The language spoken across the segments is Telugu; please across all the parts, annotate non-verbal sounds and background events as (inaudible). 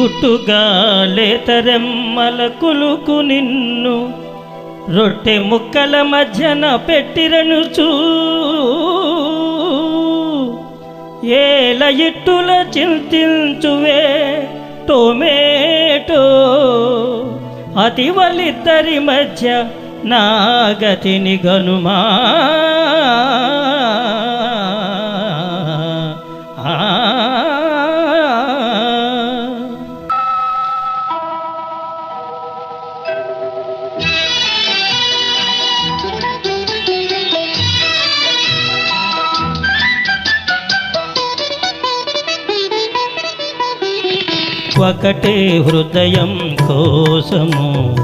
గుట్టుగా తరెమ్మల కులుకు నిన్ను రొట్టె ముక్కల మధ్యన పెట్టిరనుచూ ఏల ఇట్టుల చింతించువే టొమేటో. అతి వలిద్దరి మధ్య నాగతిని గనుమా. ఒకటే హృదయం కోసము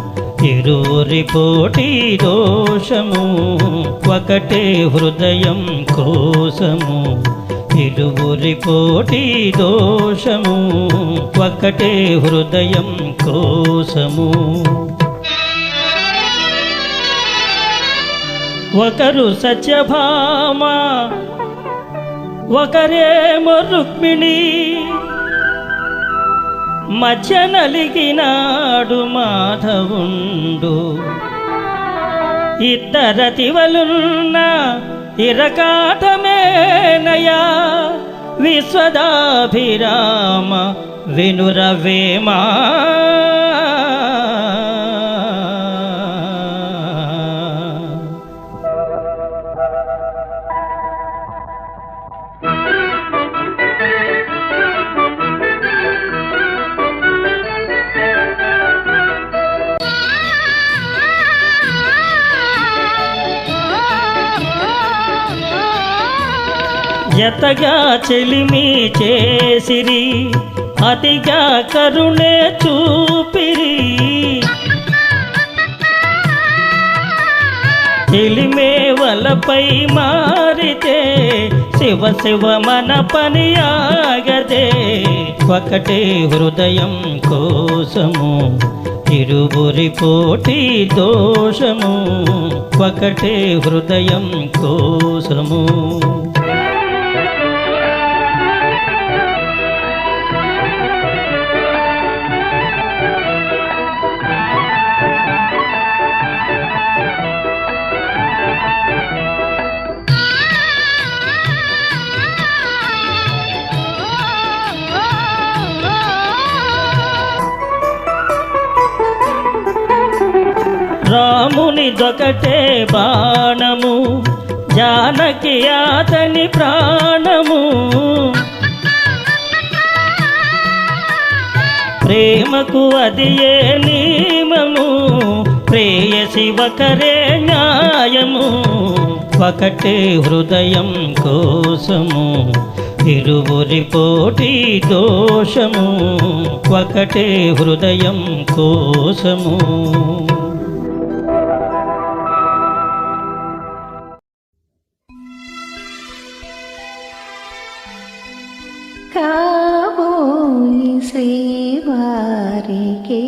ఇరువురి పోటీ దోషము. ఒకటే హృదయం కోసము ఇరువురి పోటీ దోషము. ఒకటే హృదయం కోసము. ఒకరు సత్యభామ ఒకరేమో రుక్మిణి. మధ్య నలిగినాడు మాధవుండు ఇద్దరతివలున్న ఇరకాటమేనయా విశ్వదాభిరామ వినురవేమా ఎతగా చెలిమి చేసిరి అతిగా కరుణే చూపిరి. చెలిమే వలపై మారితే శివ శివ మన పని ఆగదే. ఒకటే హృదయం కోసము ఇరువురి పోటీ దోషము. ఒకటే హృదయం కోసము. రాముని బాణము జానకి అతని ప్రాణము. ప్రేమకు అది ఏ నియమము? ప్రేయసి ఒకరే న్యాయము. ఒకటే హృదయం కోసము ఇరువురి పోటీ దోషము. ఒకటే హృదయం కోసము. के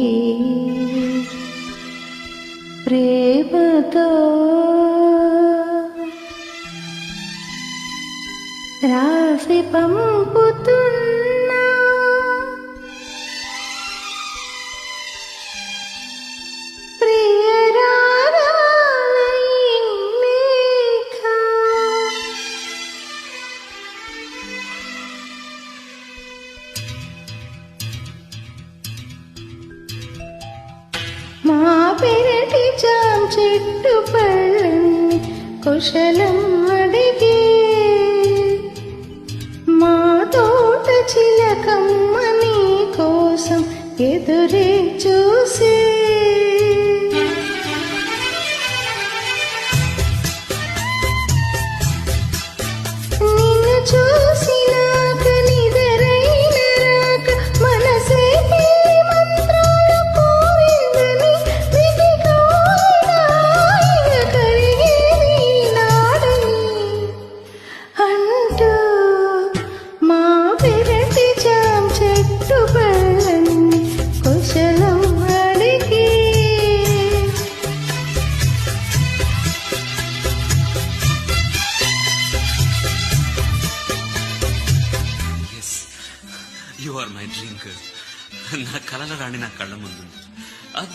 प्रेपतो रासिपमुपुतन् కుశలం అడిగి మా తోట చిలకమ్మ నీ కోసం ఎదురే చూ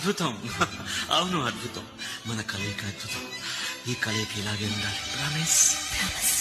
అద్భుతం. (laughs) అవును అద్భుతం. మన కలయిక అద్భుతం. ఈ కలయిక ఇలాగే ఉండాలి. ప్రామిస్ ప్రామిస్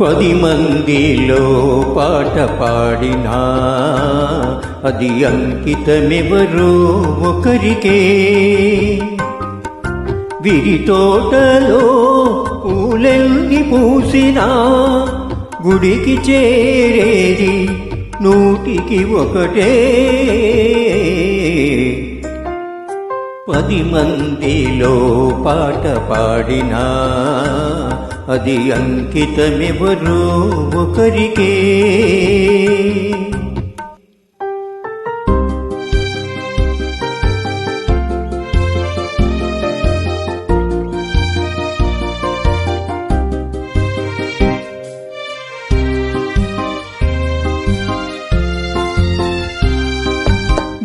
పది మందిలో పాట పాడినా అది అంకితమెవరో ఒకరికే. విరి తోటలో పూలెల్ని పూసినా గుడికి చేరేది నూటికి ఒకటే. పది మందిలో పాట పాడినా అది అంకితమెవరో ఒకరికే.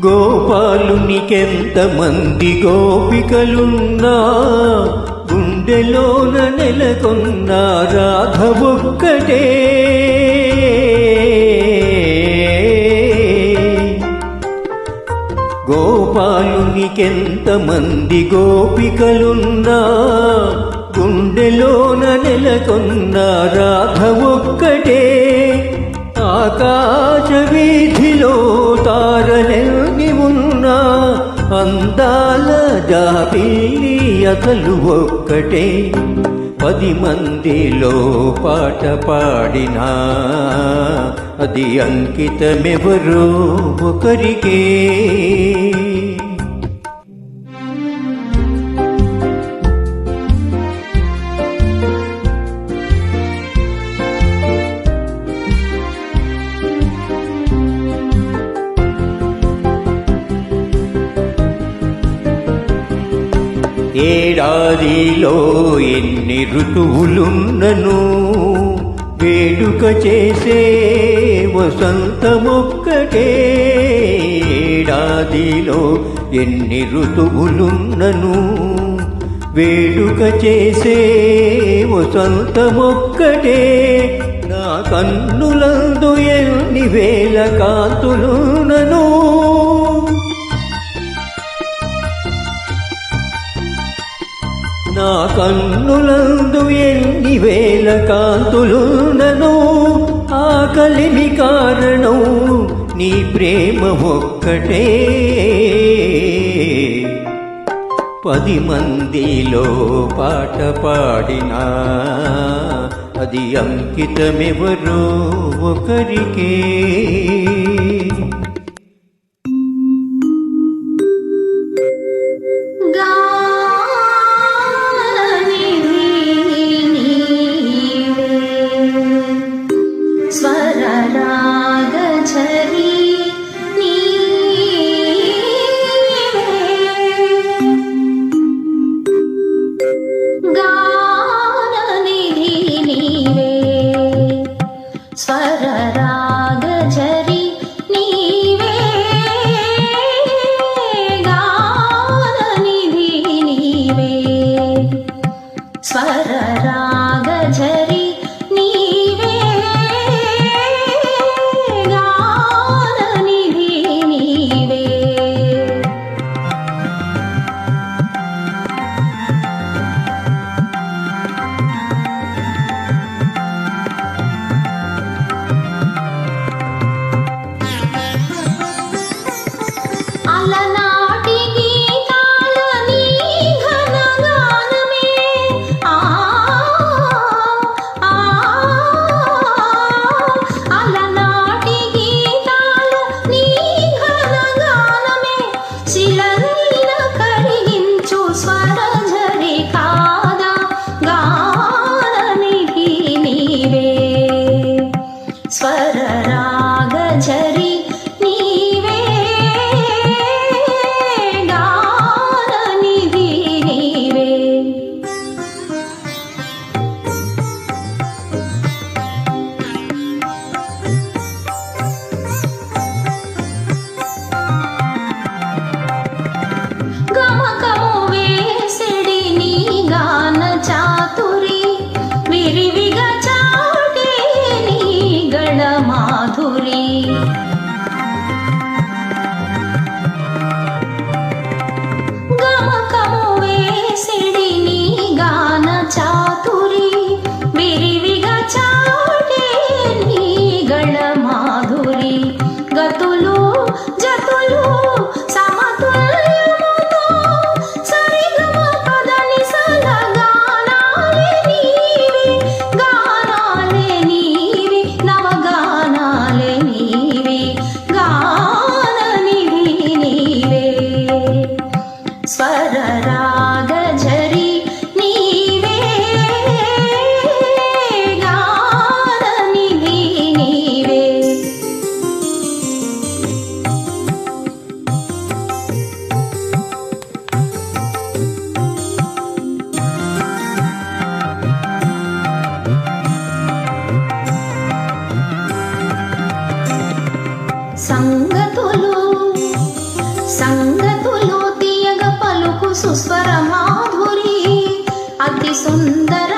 గోపాలునికెంతమంది గోపికలున్నా గుండెలోన నెలకొన్న రాధవొక్కటే గోపాలునికెంతమంది గోపికలున్నా గుండెలోన నెలకొన్న రాధవొక్కటే ఆకాశ వీధిలో అందాల జాబిలి అసలు ఒక్కటే. పది మందిలో పాట పాడినా. అది అంకితమెవరో ఒకరికే. ఎన్ని ఋతువులున్నను వేడుక చేసే వసంతమొక్కటే. ఏడాదిలో ఎన్ని ఋతువులున్నను వేడుక చేసే వసంతమొక్కటే. నా కన్నులందు ఎన్ని వేల కాంతులున్నను నా కన్నులందు ఎన్ని వేల కాంతులున్నను ఆకలిమి కారణం నీ ప్రేమ ఒక్కటే. పది మందిలో పాట పాడినా అది అంకితమెవరో ఒకరికే. అతి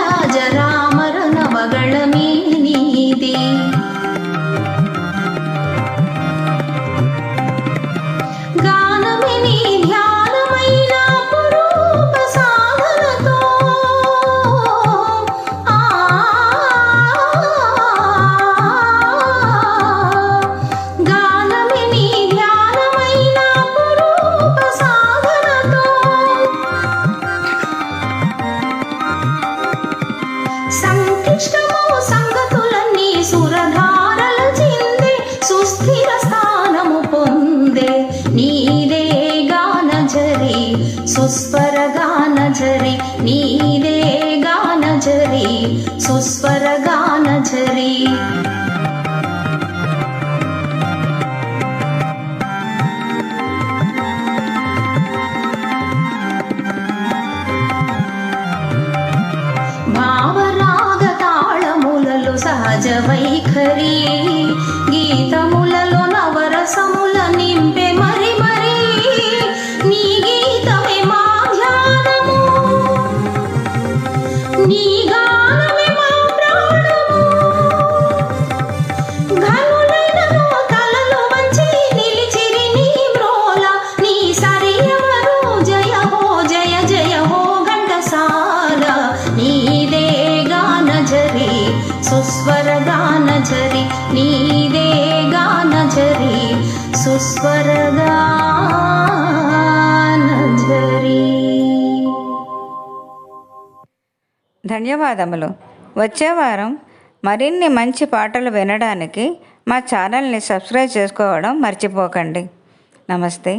ధన్యవాదములు. వచ్చే వారం మరిన్ని మంచి పాటలు వినడానికి మా ఛానల్ని సబ్స్క్రైబ్ చేసుకోవడం మర్చిపోకండి. నమస్తే.